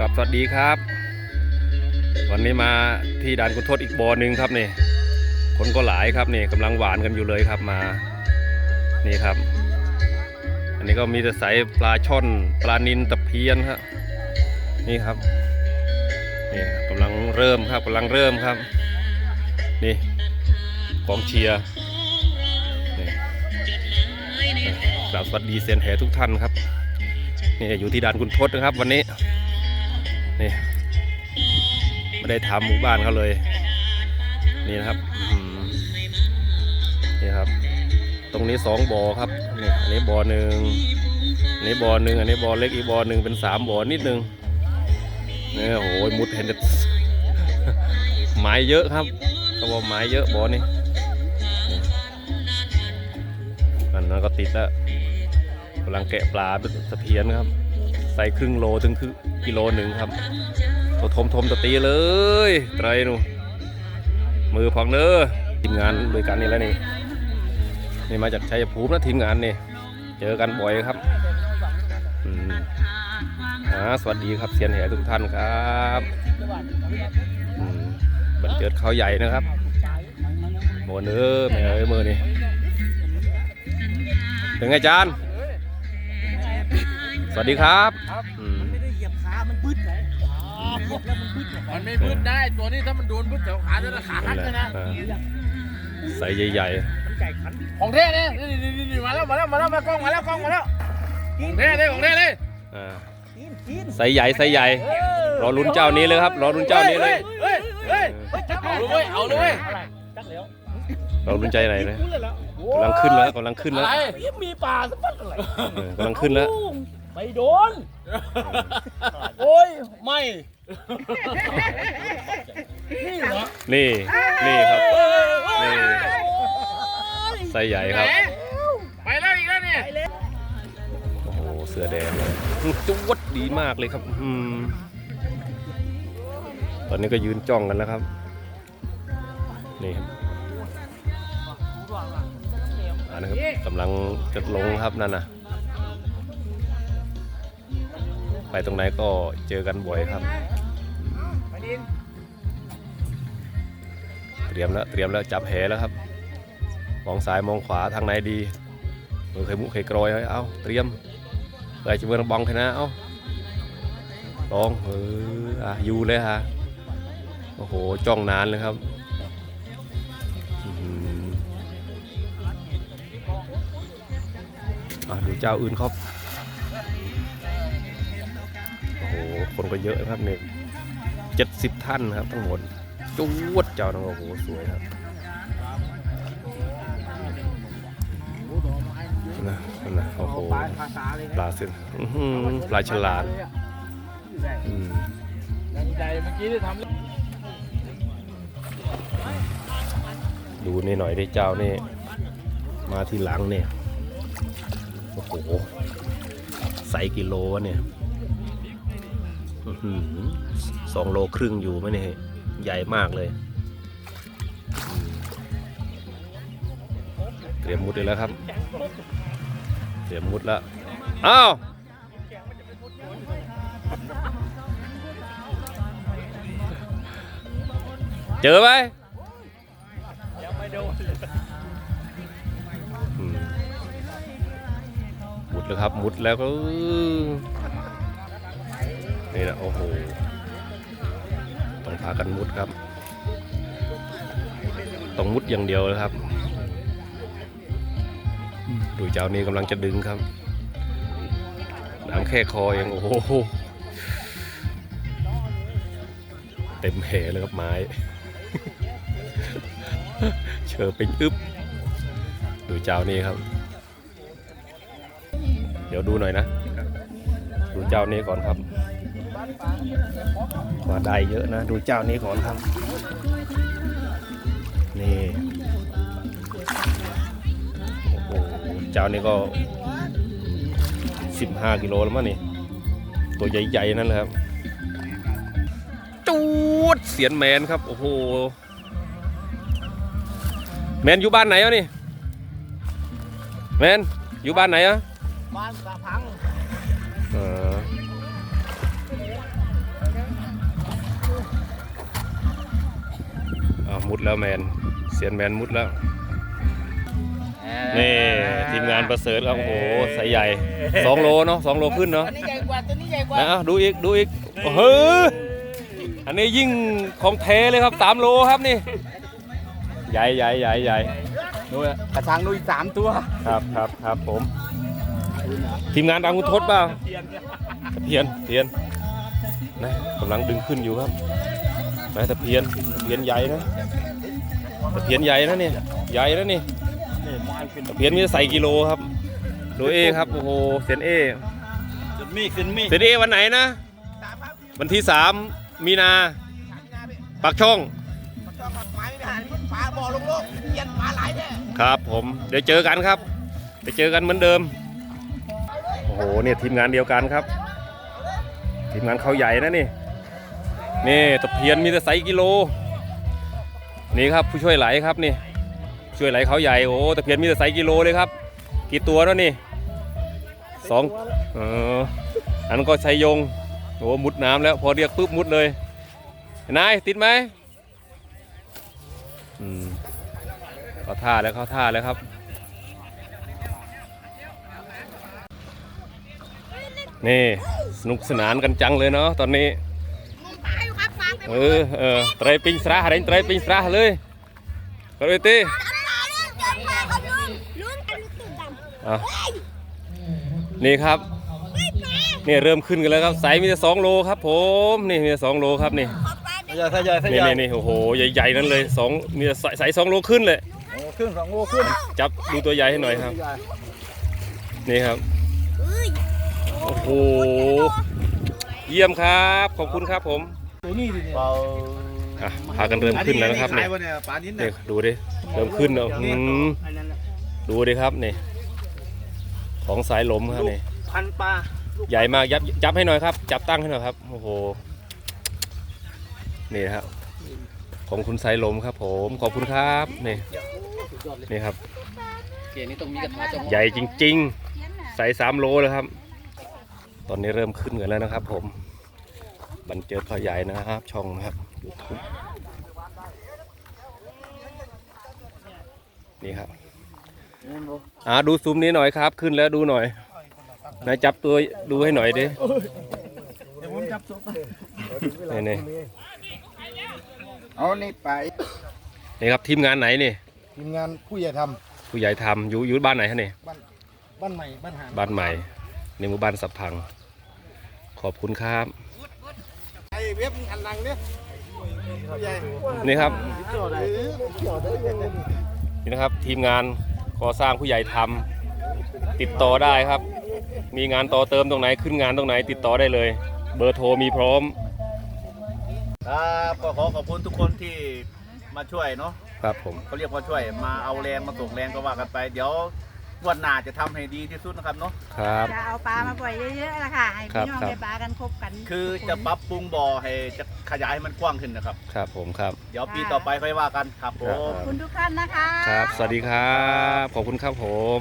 กับสวัสดีครับ วันนี้มาที่ด่านกุนทดอีกบ่อหนึ่งครับนี่คนก็หลายครับนี่กำลังหวานกันอยู่เลยครับมา นี่ครับ อันนี้ก็มีแต่ใสายปลาช่อน ปลานินตะเพียนครับนี่ครับนี่กำลังเริ่มครับกำลังเริ่มครับ นี่กองเชียร์กราบสวัสดีเซียนแหทุกท่านครับนี่อยู่ที่ด่านคุณทศนะครับวันนี้ ไม่ได้ทำหมู่บ้านเขาเลย นี่นะครับนี่ครับ ตรงนี้สองบ่อครับนี่อันนี้บ่อหนึ่งอันนี้บ่อหนึ่งอันนี้บ่อเล็กอีกบ่อหนึ่งเป็นสามบ่อนิดนึงเนี่ยโอ้โหมุดเห็นแต่ไม้เยอะครับเขาบอกไม้เยอะบ่อนี่อันนั้นก็ติดแล้วกำลังแกะปลาเป็นตะเพียนครับ ใส่ครึ่งโลถึงครึ่งกิโลหนึ่งครับ ตัวทมทมๆตะตีเลยไตรนูมือพองเนอทีมงานด้วยกันนี่แล้วนี่นี่มาจากชัยภูมินะทีมงานนี่เจอกันบ่อยครับอืมอ่าสวัสดีครับเซียนแห่ทุกท่านครับอืมบันเจิดเขาใหญ่นะครับโมเนอร์แม่เอ้ยมือนี่เป็นไงจานสวัสดีครับ เหยียบแล้วมันบึ้ดเลยมันไม่พื้นได้ตัวนี้ถ้ามันโดนพื้นแถวขาจะขาหันั่กนแหละเลยนะอ่าใส่ใหญ่มันไก่ขันของเท่เนี่ยนี่นี่นี่นี่มาแล้วมาแล้วมาแล้วมากล้องมาแล้วกล้องมาแล้วของเท่เลยของเท่เลยๆอ่ากินกินใส่ใหญ่ใส่ใหญ่ รอลุ้นเจ้านี้เลยครับ รอลุ้นเจ้านี้เลยเฮ้ยเฮ้ยเอาเลยเว้ยเอาเลยเว้ยอะไรจักแล้วรอลุ้นใจไหนเลยพูดเลยแล้วกำลังขึ้นแล้วกำลังขึ้นอะแล้วไรยังมีปลาสักปัดอะไรเออกำลังขึ้นแล้วไม่โดน โอ้ยไม่ นี่เหรอนี่นี่ครับ นี่ไซส์ใหญ่ครับ ไปแล้วอีกแล้วเนี่ยโอ้โห เสือแดงเลยจวดดีมากเลยครับอืมตอนนี้ก็ยืนจ้องกันแล้วครับ นี่ครับอ่านะครับกำลังจะลงครับนั่นนะไปตรงไหนก็เจอกันบ่อยครับ เตรียมแล้วเตรียมแล้วจับแหแล้วครับ มองซ้ายมองขวาทางไหนดีมือเคยมุเคยกรอยไว้เอาเตรียมเพื่อจะเมืองบองคณะเอาลองเอออะอยู่เลยฮะโอ้โหจ้องนานเลยครับดูเจ้าอื่นครับ โอ้โห คนก็เยอะนะครับเนี่ย เจ็ดสิบท่านครับทั้งหมดจวดเจ้านะโอ้โหสวยครับนะนั่นนะโอ้โหปลาเลยเส้นปลาฉลาดอืมใจเมื่อกี้ที่ทำดูนี่หน่อยได้เจ้านี่ มาที่หลังเนี่ย โอ้โห ใสกิโลวะเนี่ย สองโลครึ่งอยู่ไหมเนี่ยใหญ่มากเลย เตรียมมุดเลยแล้วครับ เตรียมมุดแล้วอ้าวเจอไหมยังไม่โดนมุดแล้วครับ มุดแล้วก็ นี่นะโอ้โหต้องพากันมุดครับต้องมุดอย่างเดียวเลยครับ ดูเจ้านี้กำลังจะดึงครับน้ำแค่คอยังโอ้โหเต็มเหเลยครับไม้ เชอเป็นอึบดูเจ้านี้ครับ เดี๋ยวดูหน่อยนะ ดูเจ้านี้ก่อนครับ ว่าได้เยอะนะ ดูเจ้านี้ก่อนครับ นี่โอ้โหเจ้านี้ก็ 15 กิโลแล้วมั้งนี่ ตัวใหญ่ๆนั่นแหละครับจูดเสียนแมนครับ โอ้โห แมนอยู่บ้านไหนอะนี่ แมนอยู่บ้านไหนอะบ้านสะพัง มุดแล้วแมนเสียนแมนมุดแล้ว นี่ทีมงานประเสริฐครับโอ้โหใสใหญ่สองโลเนาะสองโลขึ้นเนาะตัวนี้ใหญ่กว่าตัวนี้ใหญ่กว่านะเอาดูอีกดูอีกโอ้โหอันนี้ยิ่งของเทเลยครับสามโลครับนี่ ใหญ่ใหญ่ใหญ่ใหญ่ดูกระชังดูอีกสามตัวครับครับครับผม ทีมงานดังคุณทศเปล่าตะเพียนตะเพียนนะกำลังดึงขึ้นอยู่ครับ นะตะเพียนตะเพียนใหญ่นะตะเพียนใหญ่นะนี่ใหญ่นะนี่ตะเพียนมีใส่กิโลครับดูเอครับโอ้โหเสียนเอขึ้นมีขึ้นมีเสียนเอวันไหนนะวันที่สามมีนาปากช่องปลาบ่อลงโลกเยียนปลาไหลแน่ครับผมเดี๋ยวเจอกันครับไปเจอกันเหมือนเดิมโอ้โหเนี่ยทีมงานเดียวกันครับ ทีมงานเขาใหญ่นะนี่ นี่ตะเพียนมีแต่ไซส์กิโล นี่ครับผู้ช่วยไหลครับนี่ ช่วยไหลเขาใหญ่โอ้ตะเพียนมีแต่ไซส์กิโลเลยครับ กี่ตัวแล้วนี่สองเอออันก็ชัยยงโอ้มุดน้ำแล้วพอเรียกปุ๊บมุดเลยนายติดไหมอืมเขาท่าแล้วเขาท่าแล้วครับนี่สนุกสนานกันจังเลยเนาะตอนนี้ เออเออไตรปิงสระอะไรไตรปิงสระเลยก็เลยตีตายเรื่องเกินมาครับลุงลุงกันลุงตื่นกันอะนี่ครับนี่เริ่มขึ้นกันแล้วครับไซส์มีแต่สองโลครับผมนี่มีแต่สองโลครับนี่ขอปลาเด็กใหญ่ใหญ่ใหนี่ญ่นี่นี่โอ้โหใหญ่ๆนั่นเลยสองมีแต่ไซส์สองโลขึ้นเลยขึ้นสองโลขึ้นจับดูตัวใหญ่ให้หน่อยครับ นี่ครับโอ้โหเยี่ยมครับ ขอบคุณครับผม ตัวนี้ดิเบาอะพากันเริ่มขึ้นแล้วนะครับเนี่เนี่ยยปลานิ้นนี่เนี่ยดูดิเริ่มขึ้นแล้วอืมดูดิครับนี่ของสายลมครับนี่พันปลาใหญ่มากยับจับให้หน่อยครับ จับตั้งให้หน่อยครับโอ้โหนี่นะครับของคุณสายลมครับ ผมขอบคุณครับนี่นี่ครับ เกียร์นี้ต้องมีกระถาจงใหญ่จริง ๆ ใส่สามโลแล้วครับ ตอนนี้เริ่มขึ้นกันแล้วนะครับผม บันเจิดพอใหญ่นะครับ ช่องนะครับ YouTube นี่ครับอ่าดูซูมนี้หน่อยครับ ขึ้นแล้วดูหน่อยนายจับตัวดูให้หน่อยดิเดี๋ยวผมจับศพนี่นี่เอานี่ไปนี่ครับทีมงานไหนนี่ทีมงานผู้ใหญ่ทผู้ใหญ่ทำอยู่อยู่บ้านไหนฮะนี่ำบ้านใหม่บ้านหานบ้านใหม่ในหมู่บ้านสับพัง ขอบคุณครับไอ้ เว็บอันดังเนี่ยใหญ่นี่ครับเจ้าอะไรนี่นะครับทีมงานก่อสร้างผู้ใหญ่ทำติดต่อได้ครับ มีงานต่อเติมตรงไหนขึ้นงานตรงไหน ติดต่อได้เลย เบอร์โทรมีพร้อมครับก็ขอขอบคุณทุกคนที่มาช่วยเนาะครับผมเขาเรียกว่าช่วยมาเอาแรงมาส่งแรงก็ว่ากันไปเดี๋ยว วันหน้าจะทำให้ดีที่สุดนะครับเนาะครับ จะเอาปลามาปล่อยเยอะๆนะคะให้ครับพี่น้องครับ ได้ปลากันครบกันคือจะปรับปรุงบ่อให้จะขยายให้มันกว้างขึ้นนะครับ ครับผมครับ เดี๋ยวปีต่อไปค่อยว่ากันครับผครับ ม ขอบคุณทุกท่านนะคะ ครับ สวัสดีครับ ขอบคุณครับผม